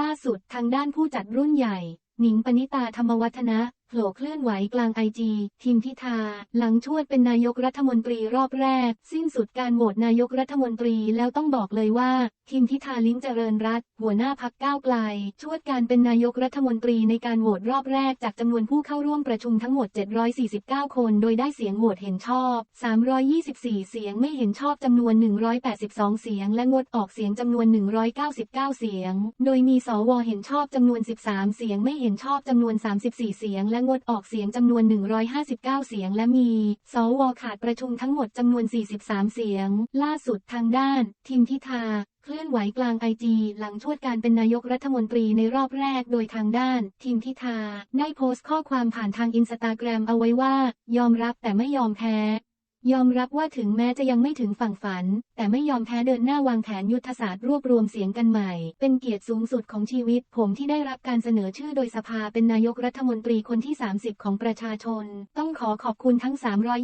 ล่าสุดทางด้านผู้จัดรุ่นใหญ่ หนิงปณิตาธรรมวัฒนะ ผล่เคลื่อนไหวกลางไอจีทีมพิธา หลังชวดเป็นนายกรัฐมนตรีรอบแรก สิ้นสุดการโหวตนายกรัฐมนตรีแล้วต้องบอกเลยว่า ทีมพิธาลิ้มเจริญรัตหัวหน้าพักก้าวไกล ชวดการเป็นนายกรัฐมนตรีในการโหวตรอบแรกจากจำนวนผู้เข้าร่วมประชุมทั้งหมด 749 คน โดยได้เสียงโหวตเห็นชอบ 324 เสียงไม่เห็นชอบจำนวน 182 เสียง และงดออกเสียงจำนวน 199 เสียง โดยมีสวเห็นชอบจำนวน 13 เสียงไม่เห็นชอบจำนวน 34 เสียงและงดออกเสียงจำนวน 159 เสียงและมี สวขาดประชุมทั้งหมดจำนวน 43 เสียง ล่าสุดทางด้านทีมพิธาเคลื่อนไหวกลางไอจีหลังชวดการเป็นนายกรัฐมนตรีในรอบแรกโดยทางด้าน ทีมพิธา ได้โพสต์ข้อความผ่านทางอินสตาแกรมเอาไว้ว่า ยอมรับแต่ไม่ยอมแพ้ ยอมรับว่าถึงแม้จะยังไม่ถึงฝั่งฝัน แต่ไม่ยอมแพ้เดินหน้าวางแผนยุทธศาสตร์รวบรวมเสียงกันใหม่ เป็นเกียรติสูงสุดของชีวิต ผมที่ได้รับการเสนอชื่อโดยสภาเป็นนายกรัฐมนตรีคนที่ 30 ของประชาชน ต้องขอขอบคุณทั้ง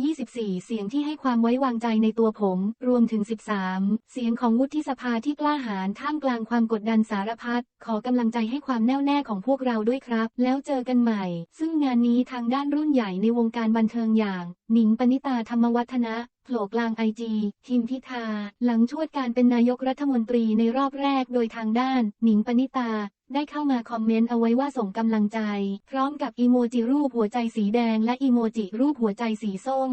324 เสียงที่ให้ความไว้วางใจในตัวผม รวมถึง 13 เสียงของวุฒิสภาที่กล้าหาญท่ามกลางความกดดันสารพัดขอกำลังใจให้ความแน่วแน่ของพวกเราด้วยครับ แล้วเจอกันใหม่ ซึ่งงานนี้ทางด้านรุ่นใหญ่ในวงการบันเทิงอย่างหนิงปณิตาธรรมวัฒนะโผล่กลางไอจีทีมพิธา หลังชวดการเป็นนายกรัฐมนตรีในรอบแรกโดยทางด้าน หนิงปณิตา ได้เข้ามาคอมเมนต์เอาไว้ว่าส่งกำลังใจ พร้อมกับอีโมจิรูปหัวใจสีแดงและอีโมจิรูปหัวใจสีส้ม